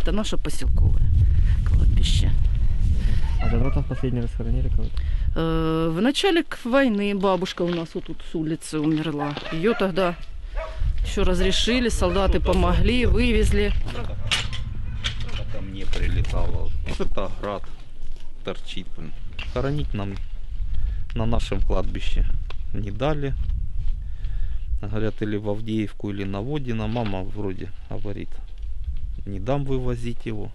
Это наше поселковое кладбище. А давно там в последний раз хоронили кого-то? Э, В начале к- войны бабушка у нас вот тут с улицы умерла. Ее тогда еще разрешили, солдаты помогли, вывезли. Это ко мне прилетало. Вот это град торчит. блин. Хоронить нам на нашем кладбище не дали. Говорят, или в Авдеевку, или на Водино. Мама вроде говорит, не дам вывозить его.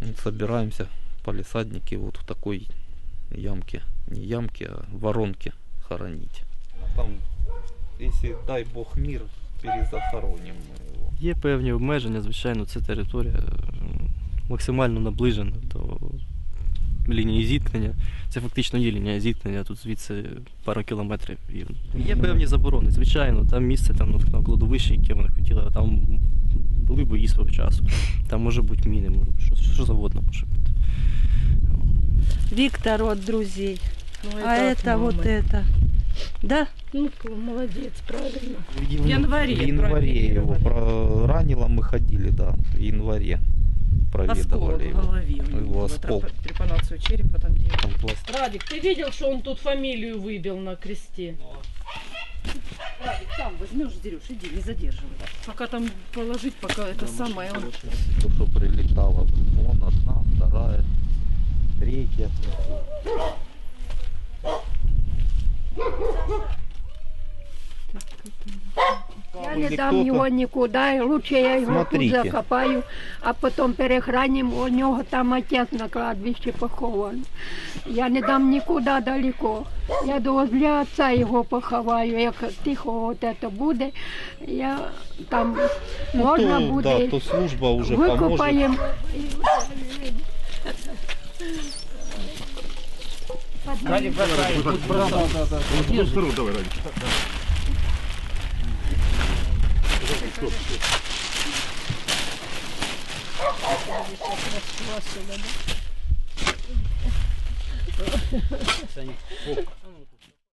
Вот Собираемся полисадники вот в такой ямке. Не ямке, а воронке хоронить. Там, если дай бог мир, перезахороним мы его. Є певні обмеження, звичайно, це територія максимально наближена до лінії зіткнення. Це фактично є лінія зіткнення, тут звідси пару кілометрів. Є певні заборони, звичайно, там місце там ну, на кладовищі, яке вони хотіли, а там були бої свого часу. Там може бути міни, може бути що, що завгодно може бути. Виктор от друзей. Ну, а это вот это. Да? Ну, молодец, правильно. В январе В январе его про... ранило, мы ходили, да, в январе Осколок проведывали в его. голове у него. Его Вот осколок. треп- Трепанацию черепа там делали. Там пласт- Радик, ты видел, что он тут фамилию выбил на кресте? Радик, там возьмешь, дерешь, иди, не задерживай. Пока там положить, пока это самое. он- То, что прилетало, вон Я не дам його нікуди, лучше я його Смотрите. тут закопаю, а потім перехраним, у нього там отець на кладбище похован. Я не дам нікуди далеко. Я до возле отца его поховаю, як тихо вот это буде, я там ну, можна то, буде. Да, то служба уже Викопаємо. Далі, давай, давай. Fechou. Sangue pouco.